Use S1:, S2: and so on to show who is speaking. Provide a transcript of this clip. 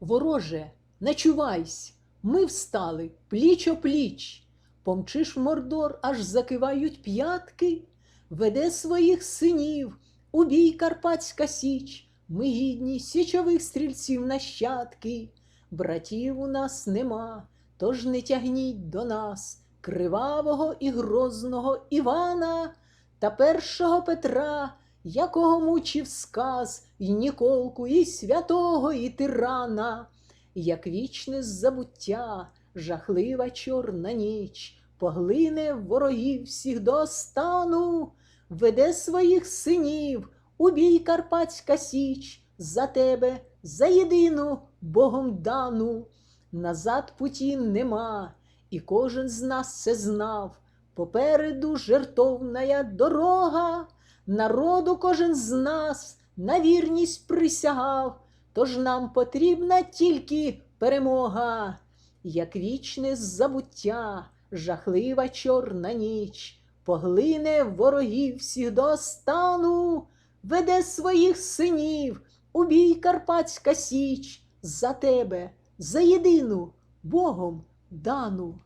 S1: Вороже, начувайсь, ми встали пліч о пліч. Помчиш в мордор, аж закивають п'ятки, веде своїх синів у бій Карпатська Січ. Ми гідні січових стрільців нащадки. Братів у нас нема, тож не тягніть до нас кривавого і грозного Івана та першого Петра, якого мучив сказ, і Ніколку, і святого, і тирана, як вічне забуття, жахлива чорна ніч, поглине ворогів всіх до остану, веде своїх синів у бій Карпатська Січ за тебе, за єдину Богом дану. Назад путі нема, і кожен з нас це знав. Попереду жертовная дорога, народу кожен з нас на вірність присягав, тож нам потрібна тільки перемога, як вічне забуття, жахлива чорна ніч, поглине ворогів всіх до остану, веде своїх синів у бій Карпатська Січ за тебе, за єдину Богом дану.